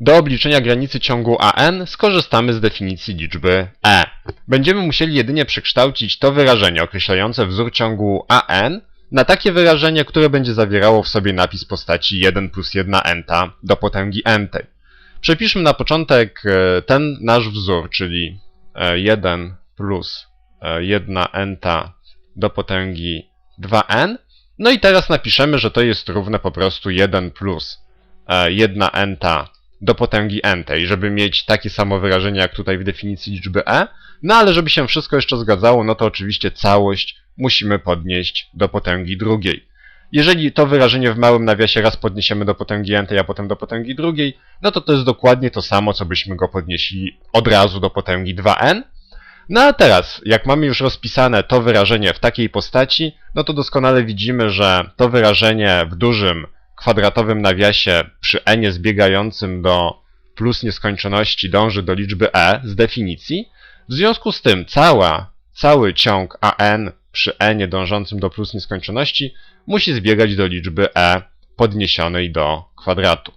Do obliczenia granicy ciągu AN skorzystamy z definicji liczby e. Będziemy musieli jedynie przekształcić to wyrażenie określające wzór ciągu AN na takie wyrażenie, które będzie zawierało w sobie napis postaci 1 plus 1 enta do potęgi n-tej. Przepiszmy na początek e, ten nasz wzór, czyli e, 1 plus e, 1 enta do potęgi 2n. No i teraz napiszemy, że to jest równe po prostu 1 plus e, 1 enta do potęgi n-tej, żeby mieć takie samo wyrażenie jak tutaj w definicji liczby e. No ale żeby się wszystko jeszcze zgadzało, no to oczywiście całość musimy podnieść do potęgi drugiej. Jeżeli to wyrażenie w małym nawiasie raz podniesiemy do potęgi n-tej, a potem do potęgi drugiej, no to to jest dokładnie to samo, co byśmy go podnieśli od razu do potęgi 2n. No a teraz, jak mamy już rozpisane to wyrażenie w takiej postaci, no to doskonale widzimy, że to wyrażenie w dużym kwadratowym nawiasie przy n zbiegającym do plus nieskończoności dąży do liczby e z definicji. W związku z tym cała, cały ciąg an przy n dążącym do plus nieskończoności musi zbiegać do liczby e podniesionej do kwadratu.